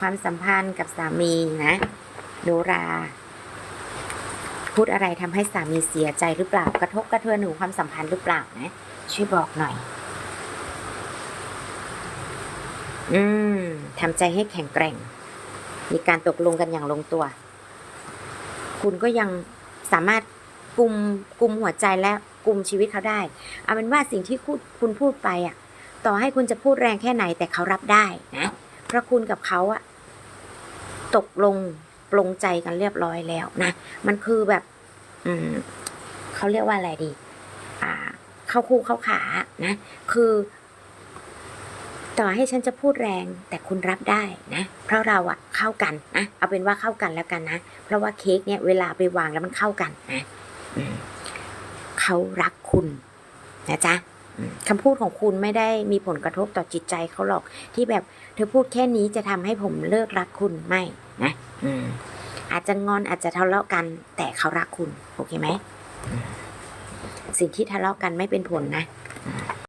ความสัมพันธ์กับสามีนะโนรา พูดอะไรทำให้สามีเสียใจหรือเปล่า กระทบกระเทือนหนูความสัมพันธ์หรือเปล่านะ ช่วยบอกหน่อย อืมทำใจให้แข็งแกร่ง มีการตกลงกันอย่างลงตัว คุณก็ยังสามารถกุมกุมหัวใจและกุมชีวิตเขาได้ เอาเป็นว่าสิ่งที่คุณพูดไปอะ ต่อให้คุณจะพูดแรงแค่ไหนแต่เขารับได้นะ เพราะคุณกับเขาอะ ตกลงปลงใจกันเรียบร้อยแล้วนะ มันคือแบบ อืมเขาเรียกว่าอะไรดี อ่า เข้าคู่เข้าขานะ คือ ต่อให้ฉันจะพูดแรงแต่คุณรับได้นะ เพราะเราอะเข้ากันนะเอาเป็นว่าเข้ากันแล้วกันนะ เพราะว่าเค้กเนี่ยเวลาไปวางแล้วมันเข้ากันนะเขารักคุณนะจ๊ะ คำพูดของคุณไม่ได้มีผลกระทบต่อจิตใจเขาหรอก ที่แบบเธอพูดแค่นี้จะทำให้ผมเลิกรักคุณไม่นะอืมอาจจะงอนอาจจะทะเลาะกัน แต่เขารักคุณ โอเคไหมอืมสิ่งที่ทะเลาะกันไม่เป็นผลนะ